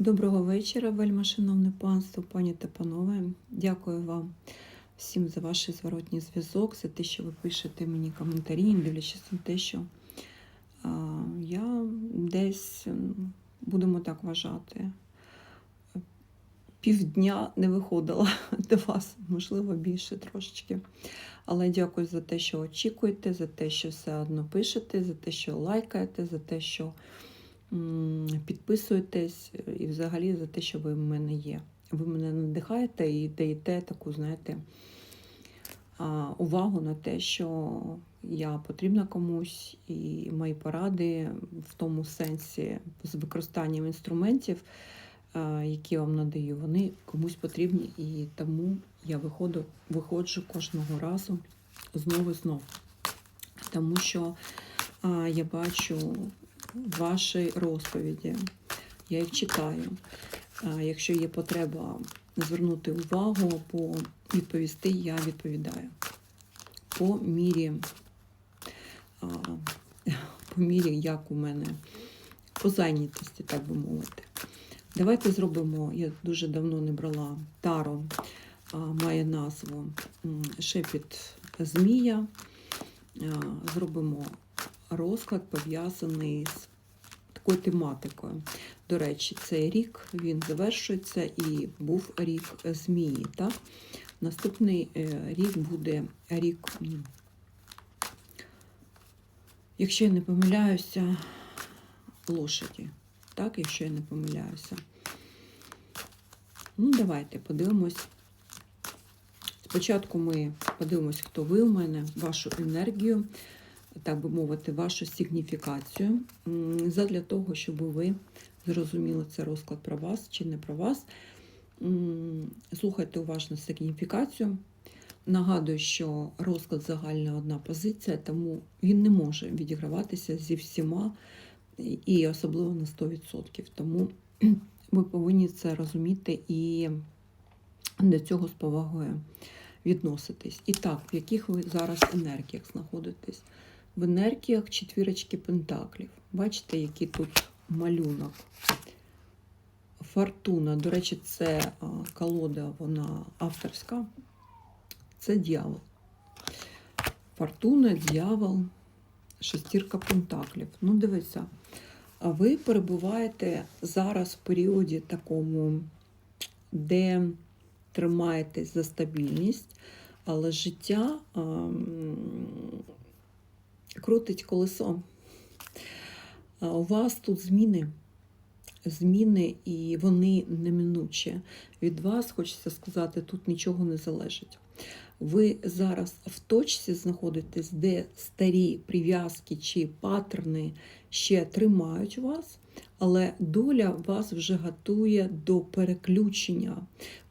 Доброго вечора, вельма шановне панство, пані та панове. Дякую вам всім за ваш зворотній зв'язок, за те, що ви пишете мені коментарі, дивлячись на те, що а, я десь, будемо так вважати, півдня не виходила до вас, можливо, більше трошечки. Але дякую за те, що очікуєте, за те, що все одно пишете, за те, що лайкаєте, за те, що підписуєтесь, і взагалі за те, що ви в мене є. Ви мене надихаєте і даєте таку, знаєте, увагу на те, що я потрібна комусь, і мої поради в тому сенсі з використанням інструментів, які я вам надаю, вони комусь потрібні, і тому я виходу, виходжу кожного разу знову і знову. Тому що я бачу ваші розповіді, я їх читаю. Якщо є потреба звернути увагу або відповісти, я відповідаю. По мірі, по мірі, як у мене, по зайнятості, так би мовити. Давайте зробимо, я дуже давно не брала таро, має назву Шепіт Змія. Зробимо розклад пов'язаний з такою тематикою. До речі, цей рік він завершується і був рік змії. Так? Наступний е, рік буде рік, якщо я не помиляюся, лошаді. Так, якщо я не помиляюся. Ну, давайте подивимось. Спочатку ми подивимось, хто ви у мене, вашу енергію, так би мовити, вашу сигніфікацію, задля того, щоб ви зрозуміли це розклад про вас чи не про вас. Слухайте уважно сигніфікацію. Нагадую, що розклад загальна одна позиція, тому він не може відіграватися зі всіма і особливо на 100%. Тому ви повинні це розуміти і до цього з повагою відноситись. І так, в яких ви зараз енергіях знаходитесь? В енергіях четвірочки пентаклів. Бачите, який тут малюнок. Фортуна, до речі, це колода, вона авторська. Це дьявол. Фортуна, дьявол, шестірка пентаклів. Ну, дивіться, а ви перебуваєте зараз в періоді такому, де тримаєтесь за стабільність, але життя ам, крутить колесо. У вас тут зміни. Зміни, і вони неминучі. Від вас, хочеться сказати, тут нічого не залежить. Ви зараз в точці знаходитесь, де старі прив'язки чи паттерни ще тримають вас, але доля вас вже готує до переключення.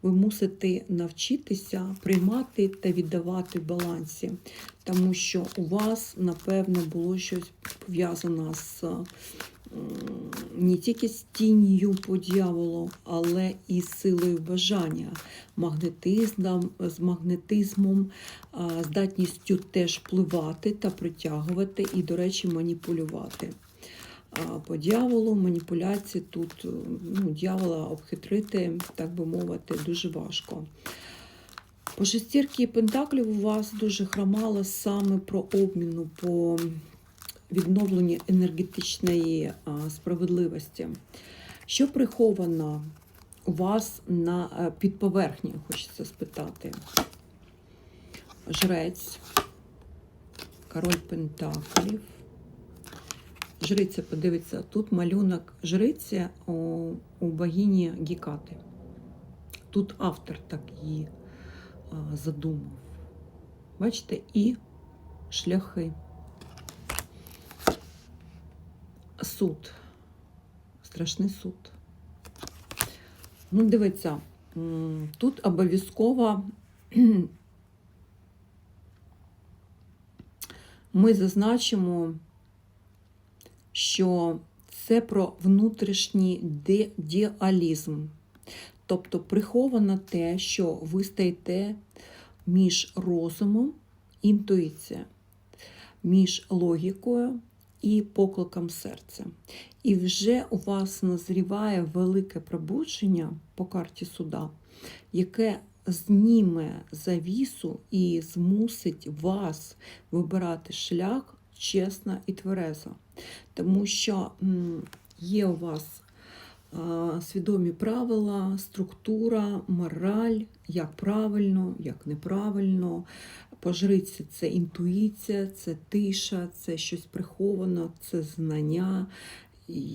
Ви мусите навчитися приймати та віддавати в балансі, тому що у вас, напевно, було щось пов'язане з не тільки з тінню по дьяволу, але і з силою бажання, магнетизмом, з магнетизмом, здатністю теж впливати та притягувати і, до речі, маніпулювати. По дьяволу маніпуляції тут ну, дьявола обхитрити, так би мовити, дуже важко. По шестірки пентаклів у вас дуже хромало саме про обміну, по відновленню енергетичної справедливості. Що приховано у вас на е, під поверхнею, хочеться спитати. Жрець, король пентаклів. Жриця, подивіться, тут малюнок жриці у, у богині Гікати. Тут автор так її задумав. Бачите, і шляхи. Суд. Страшний суд. Ну, дивіться, тут обов'язково ми зазначимо, що це про внутрішній діалізм. Тобто приховано те, що ви стаєте між розумом, інтуїцією, між логікою і покликам серця. І вже у вас назріває велике пробудження по карті суда, яке зніме завісу і змусить вас вибирати шлях чесно і тверезо. Тому що є у вас свідомі правила, структура, мораль, як правильно, як неправильно. По це інтуїція, це тиша, це щось приховано, це знання,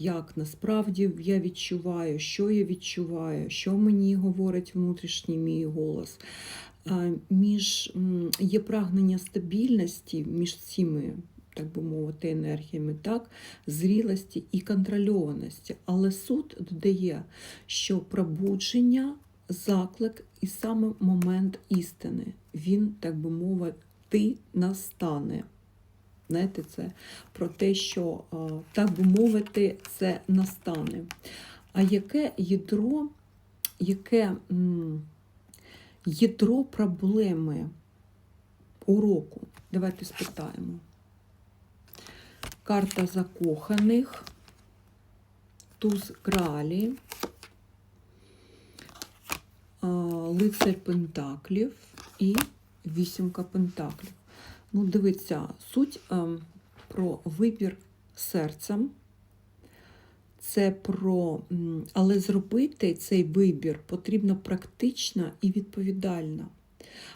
як насправді я відчуваю, що я відчуваю, що мені говорить внутрішній мій голос. Між є прагнення стабільності між цими, так би мовити, енергіями, так, зрілості і контрольованості. Але суд додає, що пробудження, заклик і саме момент істини. Він, так би мовити, настане. Знаєте, це про те, що, так би мовити, це настане. А яке ядро, яке ядро проблеми уроку? Давайте спитаємо. Карта закоханих, туз гралі, а, лицар пентаклів і вісімка пентаклів. Ну, дивіться, суть ем, про вибір серцем. Це про, але зробити цей вибір потрібно практично і відповідально.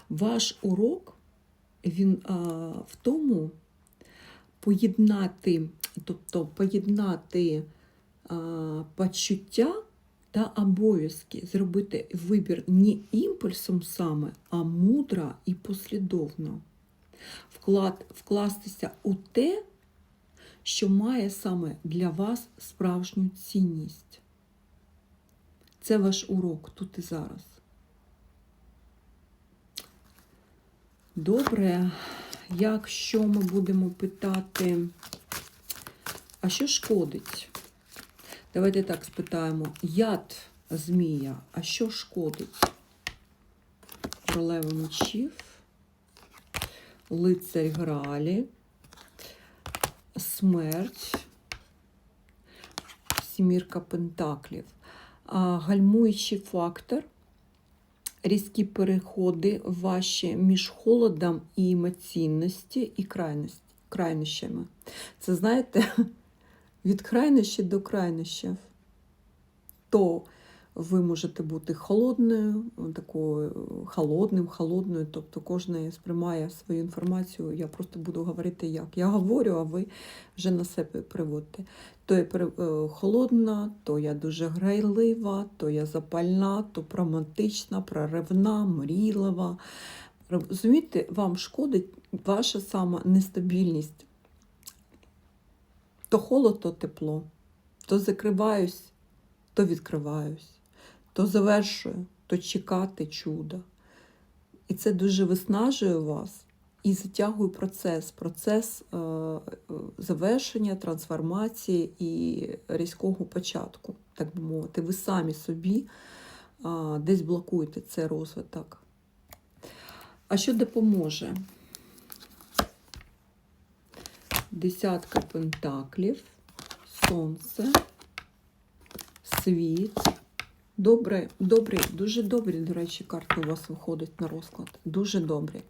Ваш урок він а, в тому поєднати, тобто поєднати а, почуття та обов'язки, зробити вибір не імпульсом саме, а мудро і послідовно. Вклад, вкластися у те, що має саме для вас справжню цінність. Це ваш урок тут і зараз. Добре, якщо ми будемо питати, а що шкодить? Давайте так спитаємо. Яд змія, а що шкодить? Королева мечів, лицарь Гралі, смерть, сімірка пентаклів, гальмуючий фактор, різкі переходи ваші між холодом і емоційності і крайнощами. Це знаєте, від крайнощі до крайнощів. То ви можете бути холодною, такою холодним, холодною, тобто кожен сприймає свою інформацію. Я просто буду говорити як. Я говорю, а ви вже на себе приводите. То я е, холодна, то я дуже грайлива, то я запальна, то романтична, проривна, мрійлива. Розумієте, вам шкодить ваша сама нестабільність. То холод, то тепло, то закриваюсь, то відкриваюсь, то завершую, то чекати чуда. І це дуже виснажує вас і затягує процес, процес е, е, завершення, трансформації і різкого початку, так би мовити. Ви самі собі е, десь блокуєте цей розвиток. А що допоможе? Десятка пентаклів, сонце, світ. Добре, добрі, дуже добрі, до речі, карти у вас виходять на розклад. Дуже добрі.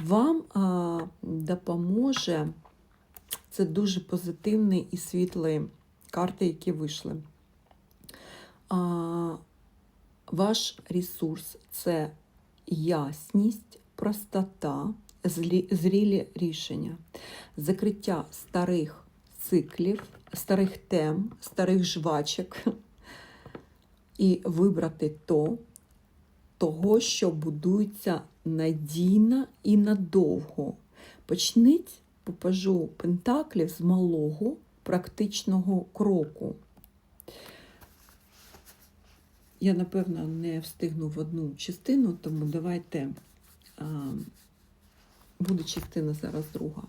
Вам а, допоможе, це дуже позитивні і світлі карти, які вийшли. А, ваш ресурс це ясність, простота, зрілі рішення, закриття старих циклів, старих тем, старих жвачок і вибрати то, того, що будується надійно і надовго. Почніть попажу пентаклів з малого практичного кроку. Я, напевно, не встигну в одну частину, тому давайте а, буде частина зараз друга.